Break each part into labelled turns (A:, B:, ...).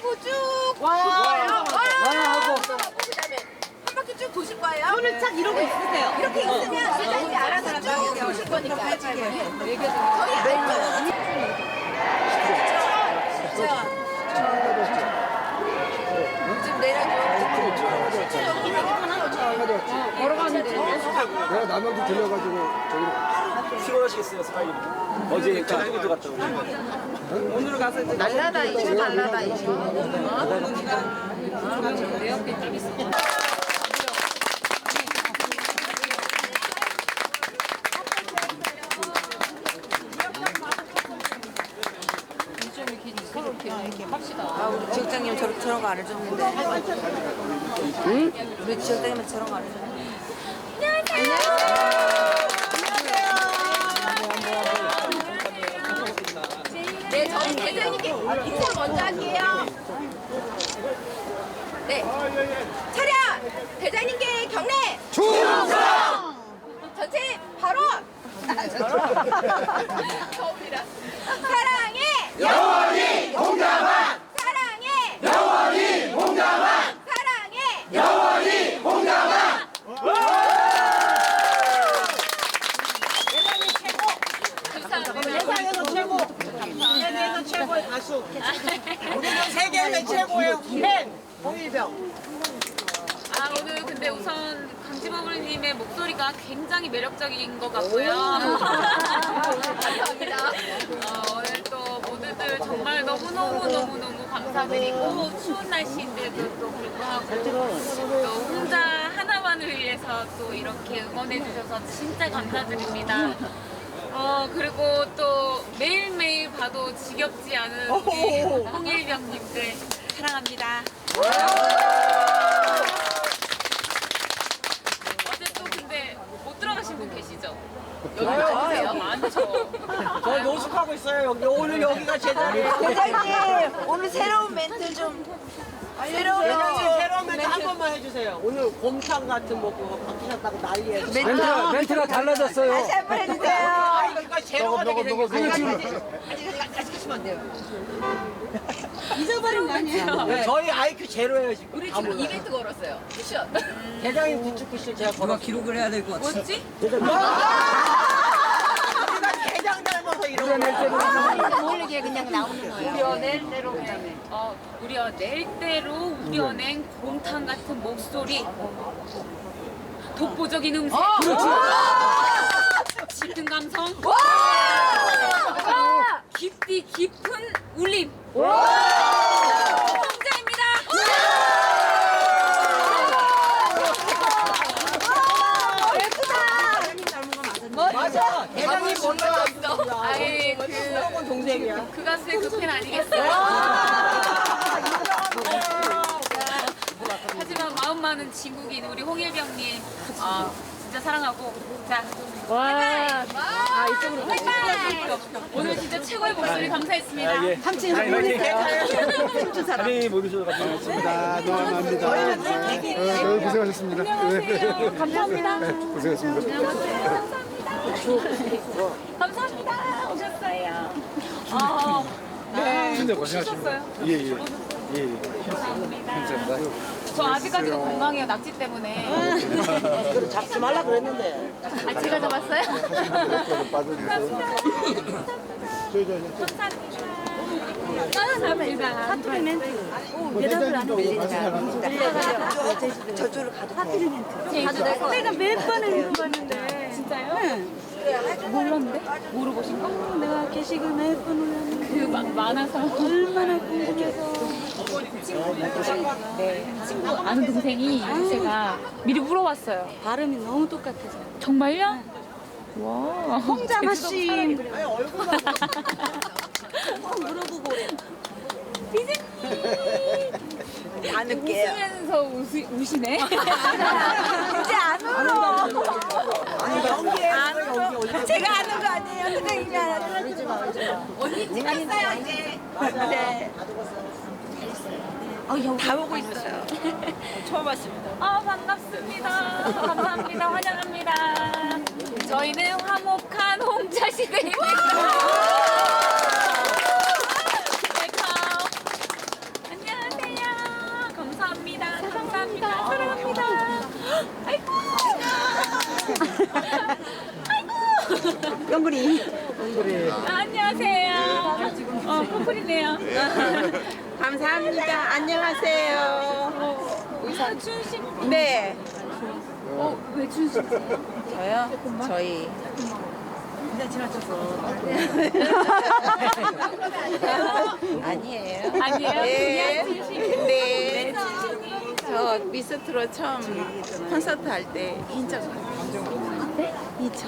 A: 내리고 쭉
B: 와.
A: 와.
B: 하고.
A: 그다음에 한 바퀴 쭉 도실 거예요.
B: 손을 딱 이러고 있으세요.
A: 이렇게 있으면 세상이 알아서 쭉 도실 거니까. 저희 알죠? 좀 내려줘. 진짜 여기 걸어가는데.
C: 내가 남양주 들려가지고 저기
D: 피곤하시겠어요, 스파이. 어제 전주도 갔다 오고.
B: 오늘 가서 이제
A: 날라다 이제 날라다 이제. 아, 우리 지역장님 저런, 저런 거 안 해줬는데. 응? 우리 지역장님은 저런 거 안 해줬는데. 안녕하세요. 네, 저희 대장님께 할게요. 네. 차렷! 대장님께 경례! 충성! 전체 바로! 처음이라. 사랑해! 영원히 공자만! 사랑해! 영원히 공자만! 사랑해!
B: 세상에서 최고. 가수. 우리는 세계에서 최고의 팬. 홍일병.
E: 아 오늘 근데 우선 강지버블님의 목소리가 굉장히 매력적인 것 같고요. 감사합니다. 어, 오늘 또 모두들 정말 너무 너무 너무 너무 감사드리고 추운 날씨인데도 또 불구하고 또 혼자 하나만을 위해서 또 이렇게 응원해 주셔서 진짜 감사드립니다. 어 그리고 또 매일매일 봐도 지겹지 않은 우리 홍일병님들 사랑합니다. 어제 또 근데 못 들어가신 분 계시죠? 여기 많으세요? 많죠?
B: 저 노숙하고 있어요. 여기 오늘 여기가 제 자리예요.
A: 대장님, 오늘 새로운 멘트 좀. 새로운
B: 멘트 한 번만 해주세요. 오늘 곰탕 같은 먹고 바뀌셨다고 난리예요.
C: 멘트, 멘트가 달라졌어요.
A: 다시 한 번 해주세요.
C: 너가,
B: 생겼어요.
C: 너가
B: 아직, 하시면 안 돼요.
E: 잊어버린 거 아니에요?
B: 네, 저희 IQ 제로예요 지금.
E: 우리
B: 다
E: 지금. 이벤트 걸었어요. 쿠션.
B: 대장님 구축 쿠션 제가 걸어.
F: 기록을 해야 될 것 같아.
E: 뭐지?
B: 우리가 대장 닮아서 이러고.
A: 모르게 그냥 나오는 거예요.
E: 어, 우려낼 대로 우려낸 곰탕 같은 목소리. 독보적인 음색. 짙은 감성. 깊디 깊은 울림. 홍자입니다.
B: 맞아. 대장님 몰라.
E: 아이 그,
B: 동생이야.
E: 그 가수의 그 팬 아니겠어요? 하지만 마음 많은 진국인 우리 홍일병님. 아, 진짜 사랑하고 자 와. 아 이쪽으로 오늘 진짜 최고의 목소리 감사했습니다.
D: 아, 예. 삼촌, 사장님 못 오셔가지고.
C: 아, 너무합니다. 어, 고생하셨습니다. 네.
E: 감사합니다.
C: 고생하셨습니다.
E: 감사합니다. 오셨어요. 아, 네.
C: 진짜.
E: 오셨어요?
C: 예, 예. 예, 예.
E: 감사합니다.
C: 감사합니다.
E: 저 아직까지도 건강해요 낙지 때문에.
B: 잡지 말라 그랬는데.
E: 아 제가 잡았어요?
C: 저.
E: 감사합니다.
A: 사투리 멘트.
C: 대장님도 말씀 잘하시죠?
A: 저쪽으로 가도
E: 가도 될것 같아요.
A: 내가 몇번 해봤는데.
E: 진짜요? 몰랐는데? 모르고 신 거?
A: 내가 게시글 몇번 올렸는데.
E: 그 마, 많아서
A: 얼마나 궁금해서.
E: 네 친구 아는 동생이 제가 미리 물어봤어요.
A: 발음이 너무 똑같아서.
E: 정말요? 와.
A: 홍자마 씨.
B: 얼굴만.
A: 물어보고.
E: 안 웃으면서 우시, 우시네.
A: 이제 안 울어.
B: 아니 연기해.
A: 안 울어. 제가 아는 거 아니에요. 선생님이 알아요.
E: 언니 찍혔어요 이제.
A: 네. 어, 다 보고 있어요. 처음 왔습니다.
E: 아 반갑습니다. 감사합니다. 환영합니다. 저희는 화목한 홍자 시대입니다. 웰컴. 안녕.
B: 엉구리.
E: 아, 안녕하세요. 어, 커플이네요.
B: 감사합니다. 안녕하세요.
E: 의사 춘식.
B: 네.
E: 왜 춘식?
A: 저요? 저희 아니에요.
E: 아니에요?
B: 네.
E: 그냥.
B: 네. 저 미스트로 처음 콘서트 할 때 인천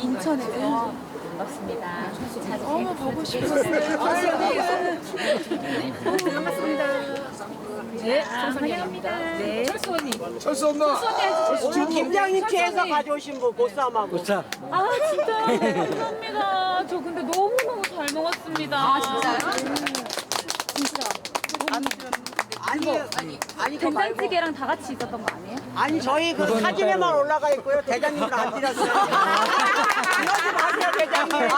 E: 인천에서 맞습니다.
B: 어머 보고 싶었어요.
E: 네, 환영합니다. 네. 철수 언니.
C: 철수 없나?
B: 오늘 김장님 피해서 가져오신 분 보쌈하고.
D: 자,
E: 아 진짜 감사합니다. 저 근데 너무 너무 잘 먹었습니다. 아 진짜요?
B: 아니 아니 아니 그거 말고.
E: 된장찌개랑 다 같이 있었던 거 아니에요?
B: 아니 저희 그 사진에만 올라가 있고요. 대장님은 안 드렸어요. 이러지 마세요 대장님.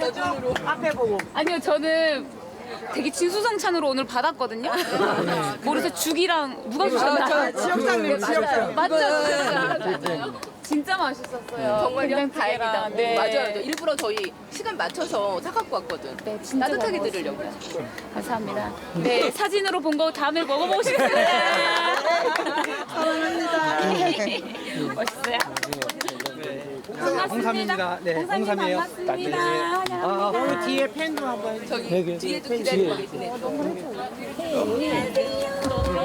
B: 대장님? 앞에 보고.
E: 아니요 저는 되게 진수성찬으로 오늘 받았거든요. 모르서 죽이랑 누가 주셨나요?
B: 지역장님 지역장.
E: 맞죠? 맞죠? 진짜 맛있었어요.
F: 정말 그냥
E: 된장찌개랑.
F: 다행이다.
E: 네.
F: 맞아요. 저 일부러 저희 시간 맞춰서 사갖고 왔거든.
E: 네, 진짜
F: 따뜻하게
E: 잘
F: 드리려고.
E: 감사합니다. 네, 사진으로 본 거 다음에 먹어보고 싶습니다. 멋있어요.
D: 홍삼입니다. 네, 홍삼이에요.
E: 반갑습니다.
D: 아,
B: 그 뒤에 팬도 한번.
F: 저기 뒤에도 기다리고 계시네.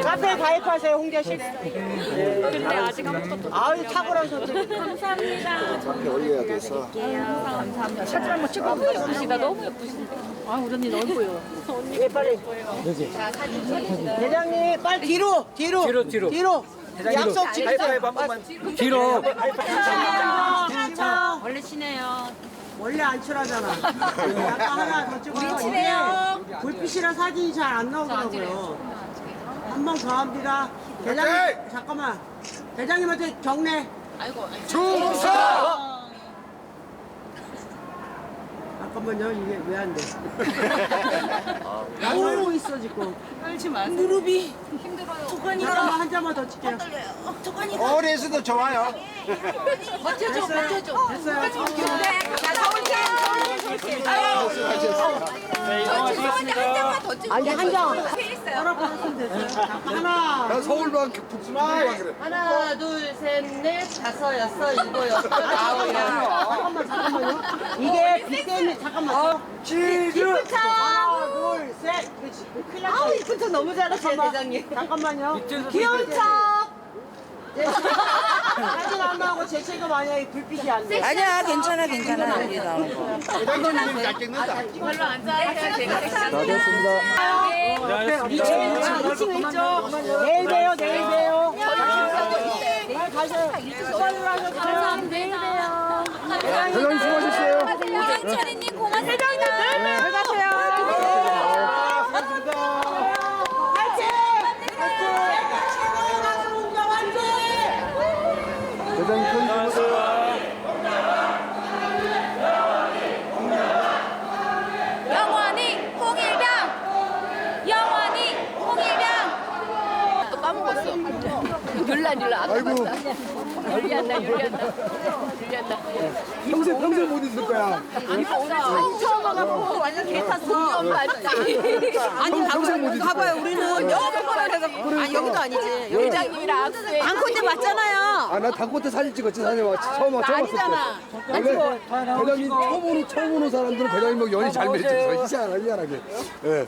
B: 카페 가입하세요 홍재 씨.
E: 근데 아직 아무것도
B: 아유 탁월하셔.
E: 감사합니다.
C: 이렇게 올려야 돼서.
E: 감사합니다. 사진 한번 찍어 너무 예쁘시다. 너무 예쁘신데.
B: 예 빨리. 대장님 빨리 뒤로 뒤로
D: 뒤로, 뒤로.
B: 뒤로. 약속 지키자.
D: 하이파이브 한 번만. 뒤로.
E: 원래 친해요.
B: 원래 안 친하잖아. 약간 하나 더 찍어요. 우리 친해요. 불빛이라 사진이 잘 안 나오더라고요. 한 번 더 합니다. 대장님 잠깐만. 대장님한테 경례.
F: 아이고.
C: 충성!
B: 잠깐만요. 이게 왜 안 돼? 나오고 있어 지금. 떨지 마. 무릎이 힘들어요. 잠깐만 한 잔만 더 찍게요.
C: 오래서도 좋아요.
B: 버텨줘, 버텨줘. 됐어요. 아니 한 장. 허락 받았으면 됐어요. 잠깐 하나.
C: 나 서울만 북수만 그래.
F: 하나, 둘, 셋, 넷, 다섯, 여섯, 일곱, 여덟, 아홉, 열.
B: 잠깐만 잠깐만요. 이게 빛 때문에 잠깐만. 하나 둘 셋. 그렇지. 큰일 났어.
F: 아우, 이쁜 척 너무 잘하세요, 대장님.
B: 잠깐만요. 귀여운 척. 네. 사진 안 나오고 제 책임 아니야. 이 불빛이 안 돼.
A: 아니야 괜찮아 괜찮아 여기 나오는 거.
C: 대장님 잘 찍는다.
E: 별로 안 좋아해요. 제가
C: 다 됐습니다.
E: 네.
B: 2층에 있죠. 2층에 있죠. 내일 봬요. 내일 봬요. 가세요. 빨리 가세요.
E: 감사합니다. 내일 봬요.
C: 대장님 수고하셨어요.
E: 이정철이님 고맙습니다.
B: 잘 가세요. 화이팅! 화이팅! 최고의 가수 홍정 화이팅!
C: 대장님 편 주무세요.
E: 영원히 홍일병. 영원히 홍일병.
F: 또 까먹었어. 율란, 율란.
C: 아이고,
F: 율리한다, 율리한다. 율리한다.
C: 평생, 평생 못 잊을 거야.
F: 처음 와갖고 완전 개 탔어.
A: 아니
C: 평생 못 잊을 거야.
A: 봐봐요 우리는 여러 번 해서 아니 여기도 아니지.
F: 회장님이랑 악수해.
A: 안고 때 맞잖아요.
C: 아, 나 당구 사진 찍었지, 사진 와. 처음, 와, 처음 왔을 때. 원래 대장님 처음 오는, 처음 오는 사람들은 대장님하고 연이 잘 맺혀서 희한하게, 희한하게. 예.